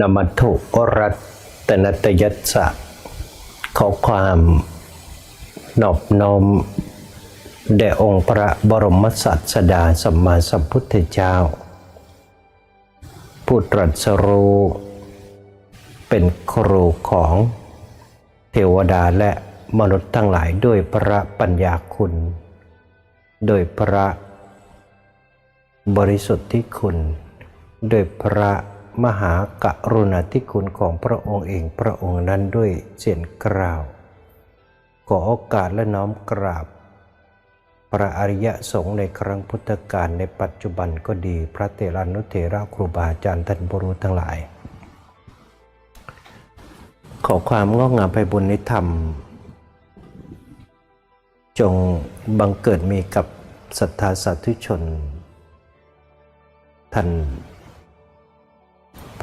นมัตถุรัตนตยัสสะขอความนอบน้อมแด่องค์พระบรมศาสดาสัมมาสัมพุทธเจ้า ผู้ตรัสรู้เป็นครูของเทวดาและมนุษย์ทั้งหลายด้วยพระปัญญาคุณ โดยพระบริสุทธิคุณ โดยพระ มหากรุณาธิคุณของพระองค์เองพระองค์นั้นด้วยเสียงกล่าว ขอโอกาสและน้อมกราบ พระอริยสงฆ์ในครั้งพุทธกาลในปัจจุบันก็ดีพระเตรานุเถระครูบาอาจารย์ท่านบรูทั้งหลาย ขอความงอกงามไปบุญในธรรม จงบังเกิดมีกับศรัทธาสาธุชนท่าน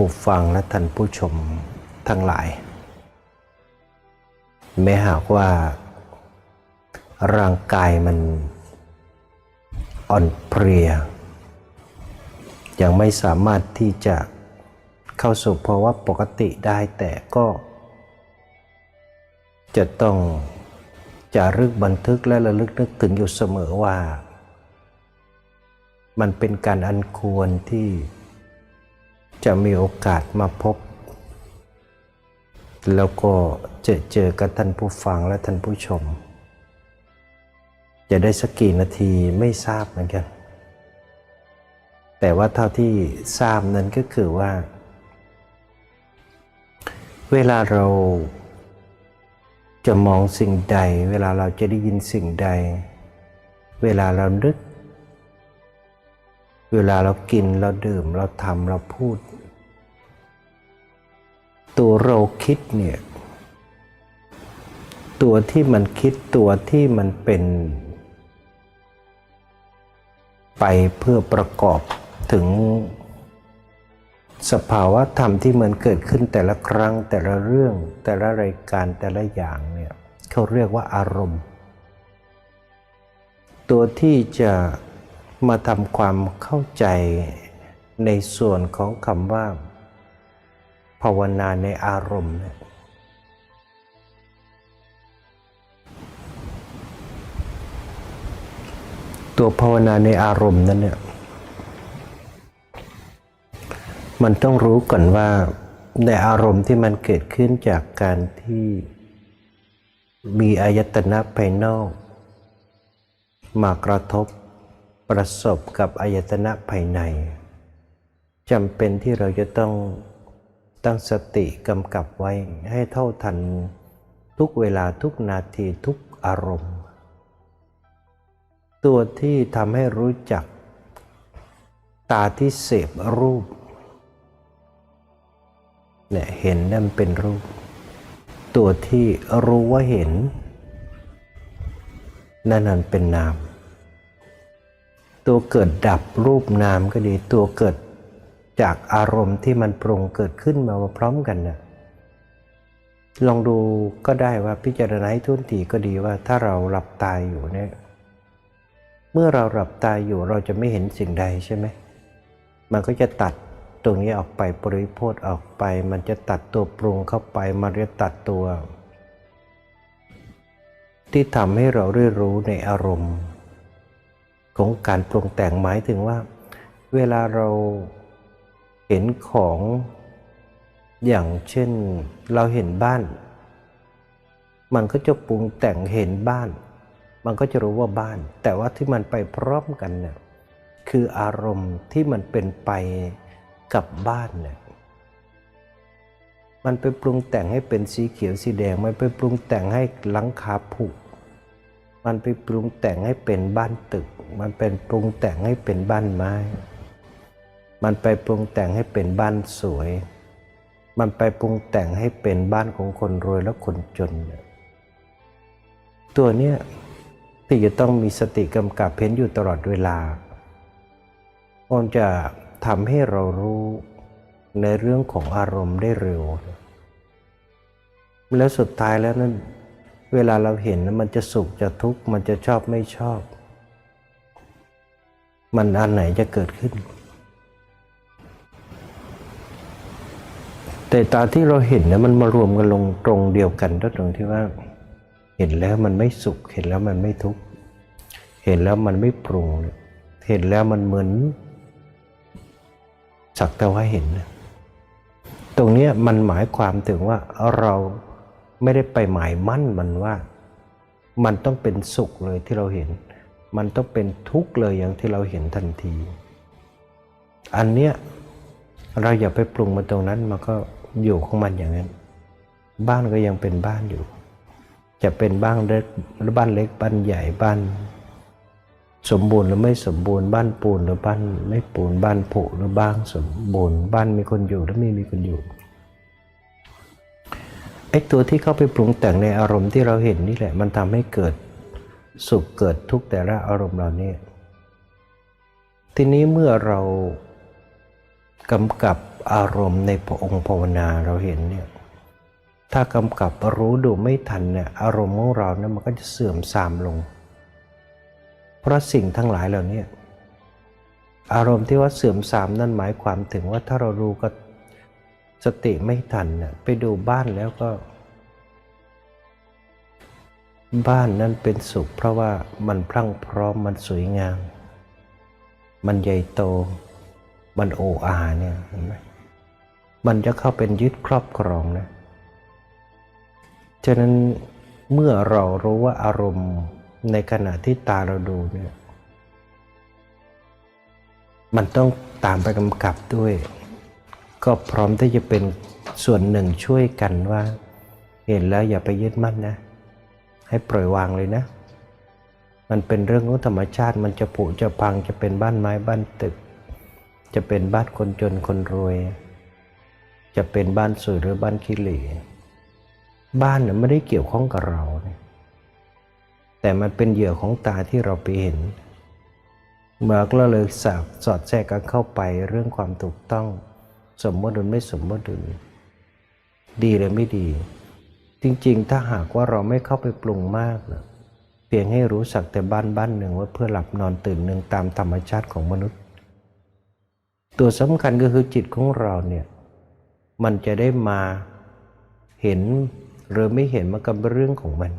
ผู้ฟังและท่านผู้ชมทั้งหลาย แม้หากว่า ร่างกายมันอ่อนเพลีย ยังไม่สามารถที่จะเข้าสู่ภาวะปกติได้แต่ก็ จะต้องจารึกบันทึกและระลึกนึกถึงอยู่เสมอว่า มันเป็นการอันควรที่ จะมีโอกาสมาพบ แล้วก็เจอเจอกับท่านผู้ฟังและท่านผู้ชม จะได้สักกี่นาทีไม่ทราบเหมือนกัน แต่ว่าเท่าที่ทราบนั้นก็คือว่า เวลาเราจะมองสิ่งใด เวลาเราจะได้ยินสิ่งใด เวลาเรานึก เวลาเรากินเราดื่มเราทำเราพูด ตัวเราคิดเนี่ย ตัวที่มันคิดตัวที่มันเป็น ไปเพื่อประกอบถึง สภาวะธรรมที่มันเกิดขึ้นแต่ละครั้งแต่ละเรื่องแต่ละรายการแต่ละอย่างเนี่ยเขาเรียกว่าอารมณ์ ตัวที่จะ มาทำความเข้าใจในส่วนของคำว่า ภาวนาในอารมณ์เนี่ยตัวภาวนาในอารมณ์นั้นเนี่ยมันต้องรู้ก่อนว่าในอารมณ์ที่มันเกิดขึ้นจากการที่มีอายตนะภายนอก มากระทบ ประสบกับอายตนะภายในจำเป็นที่เราจะต้องตั้งสติกำกับไว้ให้เท่าทันทุกเวลาทุกนาทีทุกอารมณ์ ตัวที่ทำให้รู้จัก ตาที่เสพรูปเนี่ยเห็นนั่นเป็นรูป ตัวที่รู้ว่าเห็น นั่นนั่นเป็นนาม ตัวเกิดดับรูปนามก็ดี ตัวเกิดจากอารมณ์ที่มันปรุงเกิดขึ้นมาพร้อมกันนะลองดูก็ได้ว่าพิจารณาให้ทุนทีก็ดีว่าถ้าเราหลับตายอยู่เนี่ยเมื่อเราหลับตายอยู่เราจะไม่เห็นสิ่งใดใช่ไหมมันก็จะตัดตรงนี้ออกไปปริโภทออกไป มันจะตัดตัวปรุงเข้าไปมันจะตัดตัว ที่ทำให้เราได้รู้ในอารมณ์ ของการปรุงแต่งหมายถึงว่า เวลาเราเห็นของอย่างเช่นเราเห็นบ้าน มันก็จะปรุงแต่งเห็นบ้าน มันก็จะรู้ว่าบ้าน แต่ว่าที่มันไปพร้อมกันเนี่ยคืออารมณ์ที่มันเป็นไปกับบ้านเนี่ยมันไปปรุงแต่งให้เป็นสีเขียวสีแดง มันไปปรุงแต่งให้หลังคาผุมันไปปรุงแต่งให้เป็นบ้านตึก มันเป็นปรุงแต่งให้เป็นบ้านไม้ มันไปปรุงแต่งให้เป็นบ้านสวย มันไปปรุงแต่งให้เป็นบ้านของคนรวยและคนจน ตัวเนี้ยที่จะต้องมีสติกำกับเพ้นอยู่ตลอดเวลามันจะทำให้เรารู้ในเรื่องของอารมณ์ได้เร็ว แล้วสุดท้ายแล้วนั้น เวลาเราเห็นมันจะสุขจะทุกข์มันจะชอบไม่ชอบ มันอันไหนจะเกิดขึ้น แต่ตาที่เราเห็นนะมันมารวมกันลงตรงเดียวกันก็ตรงที่ว่า เห็นแล้วมันไม่สุข เห็นแล้วมันไม่ทุกข์เห็นแล้วมันไม่ปรุงเห็นแล้วมันเหมือนสักแต่ว่าเห็น ตรงเนี้ยมันหมายความถึงว่าเราไม่ได้ไปหมายมั่นมันว่า มันต้องเป็นสุขเลยที่เราเห็น มันต้องเป็นทุกข์เลยอย่างที่เราเห็นทันที อันเนี้ยเราอย่าไปปรุงมันตรงนั้นมันก็อยู่ของมันอย่างนั้น บ้านก็ยังเป็นบ้านอยู่ จะเป็นบ้านเล็กบ้านเล็กบ้านใหญ่บ้าน สมบูรณ์หรือไม่สมบูรณ์บ้านปูนหรือบ้านไม่ปูนบ้านผุหรือบ้านสมบูรณ์บ้านมีคนอยู่หรือไม่มีคนอยู่ไอ้ตัวที่เข้าไปปรุงแต่งในอารมณ์ที่เราเห็นนี่แหละ มันทำให้เกิด สุขเกิดทุกแต่ละอารมณ์เหล่านี้ทีนี้เมื่อเรากำกับอารมณ์ในพระองค์ภาวนาเราเห็นเนี่ยถ้ากำกับรู้ดูไม่ทันเนี่ยอารมณ์ของเราเนี่ยมันก็จะเสื่อมทรามลง เพราะสิ่งทั้งหลายเหล่านี้อารมณ์ที่ว่าเสื่อมทรามนั่นหมายความถึงว่าถ้าเรารู้ก็สติไม่ทันเนี่ยไปดูบ้านแล้วก็ บ้านนั้นเป็นสุขเพราะว่ามันพรั่งพร้อมมันสวยงาม มันใหญ่โต มันโออาเนี่ยเห็นไหมมันจะเข้าเป็นยึดครอบครองนะ ฉะนั้นเมื่อเรารู้ว่าอารมณ์ในขณะที่ตาเราดูเนี่ย มันต้องตามไปกำกับด้วย ก็พร้อมที่จะเป็นส่วนหนึ่งช่วยกันว่า เห็นแล้วอย่าไปยึดมั่นนะ ให้ปล่อยวางเลยนะ มันเป็นเรื่องของธรรมชาติ มันจะผุจะพังจะเป็นบ้านไม้บ้านตึก จะเป็นบ้านคนจนคนรวย จะเป็นบ้านสวยหรือบ้านขี้เหร่บ้านเนี่ยไม่ได้เกี่ยวข้องกับเราแต่มันเป็นเหยื่อของตาที่เราไปเห็นเมื่อก็เลยสาบสอดแทรกกันเข้าไปเรื่องความถูกต้อง สมมติหรือไม่สมมติดีหรือไม่ดี จริงๆ ถ้าหากว่าเราไม่เข้าไปปรุงมากนะเพียงให้รู้สักแต่บ้านบ้านหนึ่งว่าเพื่อหลับนอนตื่นหนึ่งตามธรรมชาติของมนุษย์ ตัวสำคัญก็คือจิตของเราเนี่ยมันจะได้มาเห็นหรือไม่เห็นมันก็เป็นเรื่องของมัน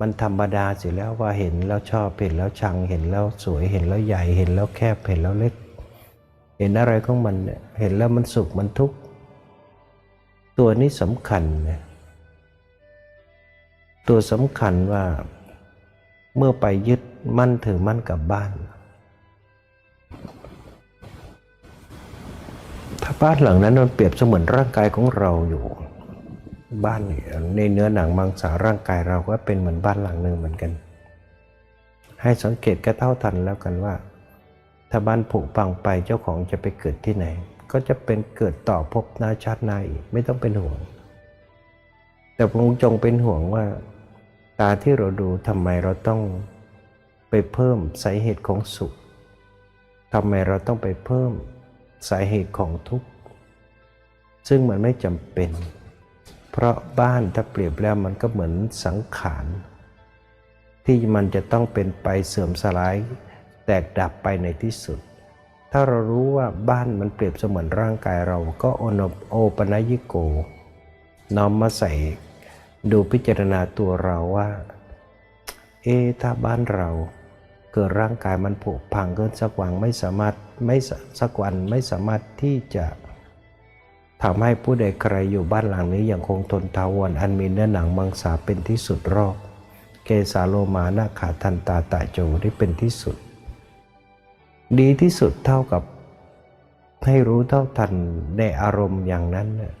มันธรรมดาสิแล้วว่าเห็นแล้วชอบเห็นแล้วชังเห็นแล้วสวยเห็นแล้วใหญ่เห็นแล้วแคบเห็นแล้วเล็ก เห็นอะไรของมันเนี่ยเห็นแล้วมันสุขมันทุกข์ตัวนี้สำคัญนะ ตัวสำคัญว่า เมื่อไปยึดมั่นถือมั่นกับบ้าน ถ้าบ้านหลังนั้นมันเปรียบเสมือนร่างกายของเราอยู่ บ้านในเนื้อหนังมังสาร่างกายเราก็เป็นเหมือนบ้านหลังหนึ่งเหมือนกัน ให้สังเกตกระเท่าทันแล้วกันว่า ถ้าบ้านผุพังไปเจ้าของจะไปเกิดที่ไหน ก็จะเป็นเกิดต่อพหน้าชาตินาอีกไม่ต้องเป็นห่วงแต่พงจงเป็นห่วงว่า ตาที่เราดูทำไมเราต้องไปเพิ่มสาเหตุของสุขทำไมเราต้องไปเพิ่มสาเหตุของทุกข์ ซึ่งมันไม่จำเป็น เพราะบ้านถ้าเปรียบแล้วมันก็เหมือนสังขาร ที่มันจะต้องเป็นไปเสื่อมสลาย แตกดับไปในที่สุด ถ้าเรารู้ว่าบ้านมันเปรียบเสมือนร่างกายเราก็โอนบโอปนยิโกน้อมมาใส่ ดูพิจารณาตัวเราว่า เอถ้าบ้านเรา เกิดร่างกายมันผุพังเกินสักวันไม่สามารถไม่สักวันไม่สามารถที่จะทำให้ผู้ใดใครอยู่บ้านหลังนี้อย่างคงทนทาวรอันมีเนื้อหนังมังสาเป็นที่สุดรอบเกสาโลมานาขาทันตาตะโจที่เป็นที่สุด ดีที่สุดเท่ากับให้รู้เท่าทันในอารมณ์อย่างนั้นเนี่ย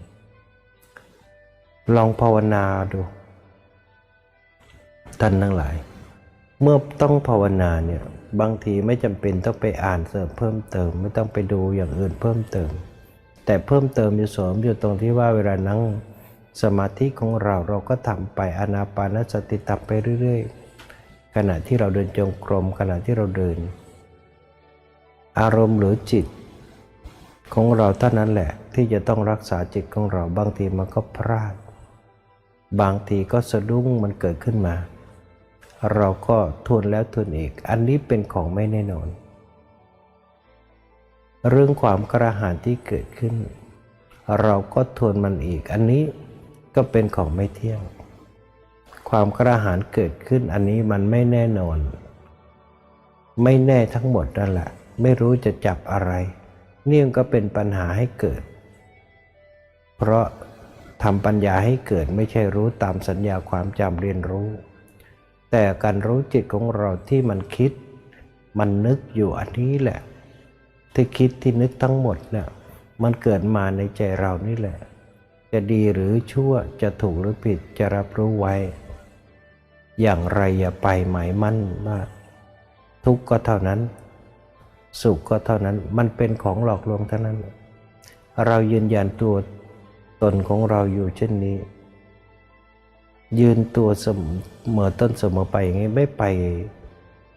ลองภาวนาดูท่านทั้งหลาย เมื่อต้องภาวนาเนี่ยบางทีไม่จำเป็นต้องไปอ่านเสริมเพิ่มเติม ไม่ต้องไปดูอย่างอื่นเพิ่มเติม แต่เพิ่มเติมอยู่สมอยู่ตรงที่ว่าเวลานั่งสมาธิของเราเราก็ทำไปอนาปานสติตับไปเรื่อย ๆ ขณะที่เราเดินจงกรมขณะที่เราเดิน อารมณ์หรือจิต ของเราเท่านั้นแหละที่จะต้องรักษาจิตของเราบางทีมันก็พลาด บางทีก็สะดุ้งมันเกิดขึ้นมา เราก็ทวนแล้วทวนอีก อันนี้เป็นของไม่แน่นอน เรื่องความกระหายที่เกิดขึ้น เราก็ทวนมันอีก อันนี้ก็เป็นของไม่เที่ยง ความกระหายเกิดขึ้นอันนี้มันไม่แน่นอน ไม่แน่ทั้งหมดนั่นแหละ ไม่รู้จะจับอะไร เนี่ยก็เป็นปัญหาให้เกิด เพราะ ทำปัญญาให้เกิดไม่ใช่รู้ตามสัญญาความจำเรียนรู้ แต่การรู้จิตของเราที่มันคิด มันนึกอยู่อันนี้แหละ ที่คิดที่นึกทั้งหมดเนี่ยมันเกิดมาในใจเรานี่แหละ จะดีหรือชั่วจะถูกหรือผิดจะรับรู้ไว้ อย่างไรอย่าไปหมายมั่นมาก ทุกข์ก็เท่านั้น สุขก็เท่านั้นมันเป็นของหลอกลวงเท่านั้น เรายืนยันตัว ตนของเราอยู่เช่นนี้ ยืนตัวเสมอต้นเสมอไปอย่างนี้ไม่ไป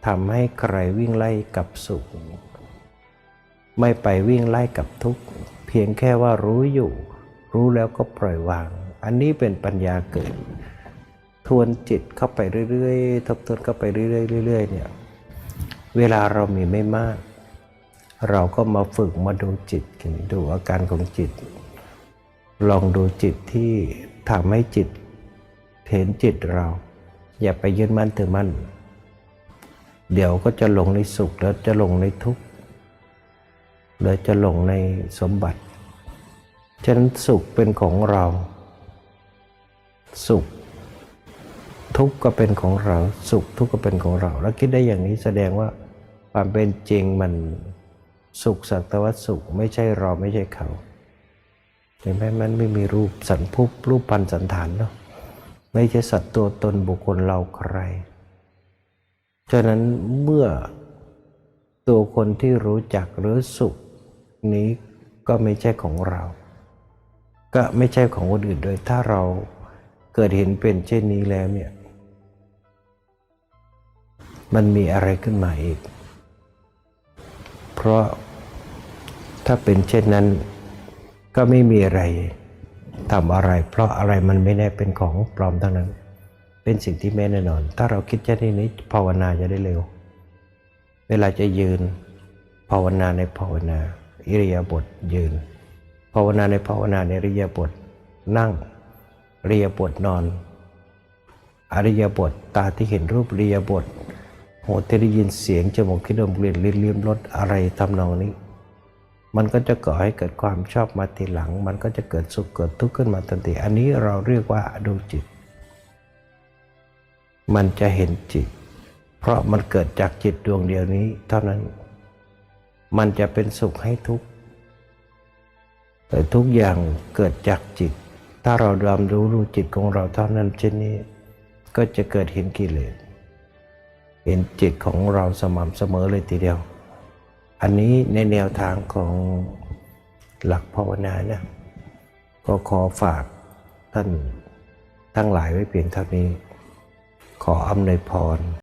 ทำให้ใครวิ่งไล่กับสุข ไม่ไปวิ่งไล่กับทุกข์ เพียงแค่ว่ารู้อยู่ รู้แล้วก็ปล่อยวาง อันนี้เป็นปัญญาเกิด ทวนจิตเข้าไปเรื่อยๆทบทวนเข้าไปเรื่อยๆเรื่อยๆเนี่ยเวลาเรามีไม่มาก เราก็มาฝึกมาดูจิตกันดูอาการของจิต ลองดูจิตที่ทำให้จิตเห็นจิตเรา อย่าไปยึดมั่นถือมั่น เดี๋ยวก็จะหลงในสุขแล้วจะหลงในทุกข์แล้วจะหลงในสมบัติ ฉะนั้นสุขเป็นของเรา สุข ทุกข์ก็เป็นของเรา สุขทุกข์ก็เป็นของเรา แล้วคิดได้อย่างนี้แสดงว่าความเป็นจริงมันสุขสักแต่ว่าสุขไม่ใช่เราไม่ใช่เขา เห็นไหมมันไม่มีรูปสันพุบรูปพันสันฐานเนาะไม่ใช่สัตว์ตัวตนบุคคลเราใคร ฉะนั้นเมื่อตัวคนที่รู้จักหรือสุขนี้ก็ไม่ใช่ของเรา ก็ไม่ใช่ของคนอื่นโดยถ้าเราเกิดเห็นเป็นเช่นนี้แล้วเนี่ยมันมีอะไรขึ้นมาอีก เพราะถ้าเป็นเช่นนั้น ก็ไม่มีอะไรทำอะไร เพราะอะไรมันไม่แน่เป็นของปลอมทั้งนั้น เป็นสิ่งที่ไม่แน่นอน ถ้าเราคิดเช่นนี้ภาวนาจะได้เร็ว เวลาจะยืน ภาวนาในภาวนา อิริยาบถยืน ภาวนาในภาวนาในอิริยาบถนั่งอริยาบถนอน อริยบทตาที่เห็นรูปอริยบทหูที่ได้ยินเสียงจมูกที่ดมกลิ่นลิ้นลิ้มรสอะไรทำนองนี้ มันก็จะก่อให้เกิดความชอบมาทีหลัง มันก็จะเกิดสุขเกิดทุกข์ขึ้นมาทันที อันนี้เราเรียกว่าดูจิต มันจะเห็นจิต เพราะมันเกิดจากจิตดวงเดียวนี้ เท่านั้น มันจะเป็นสุขให้ทุกข์แต่ทุกอย่างเกิดจากจิต ถ้าเราดำรู้รู้จิตของเราเท่านั้นเช่นนี้ ก็จะเกิดเห็นกิเลส เห็นจิตของเราสม่ำเสมอเลยทีเดียว อันนี้ในแนวทางของหลักภาวนานะก็ขอฝากท่านทั้งหลายไว้เพียงเท่านี้ ขออำนวยพร